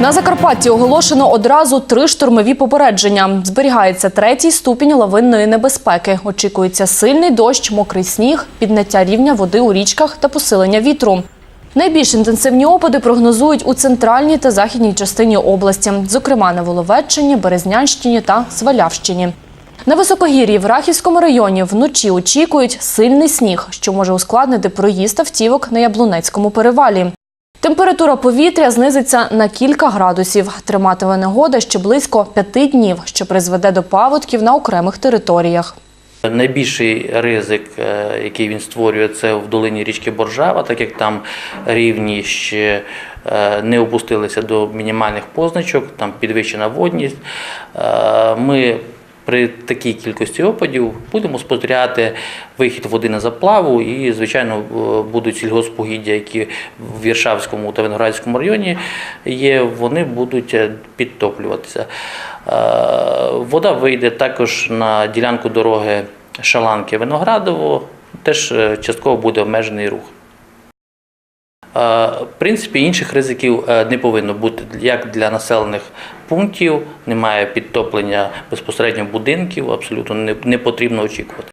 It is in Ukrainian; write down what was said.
На Закарпатті оголошено одразу три штурмові попередження. Зберігається третій ступінь лавинної небезпеки. Очікується сильний дощ, мокрий сніг, підняття рівня води у річках та посилення вітру. Найбільш інтенсивні опади прогнозують у центральній та західній частині області, зокрема на Воловеччині, Березнянщині та Свалявщині. На високогір'ї в Рахівському районі вночі очікують сильний сніг, що може ускладнити проїзд автівок на Яблунецькому перевалі. Температура повітря знизиться на кілька градусів. Триматиме негода ще близько п'яти днів, що призведе до паводків на окремих територіях. Найбільший ризик, е, який він створює, це в долині річки Боржава, так як там рівні ще е, не опустилися до мінімальних позначок, там підвищена водність. Е, Ми при такій кількості опадів будемо спостерігати вихід води на заплаву і, звичайно, е, будуть сільгоспугіддя, які в Віршавському та Виноградському районі є, вони будуть е, підтоплюватися. Е, Вода вийде також на ділянку дороги Шаланки Виноградово, теж частково буде обмежений рух. В принципі, інших ризиків не повинно бути як для населених пунктів, немає підтоплення безпосередньо будинків, абсолютно не, потрібно очікувати.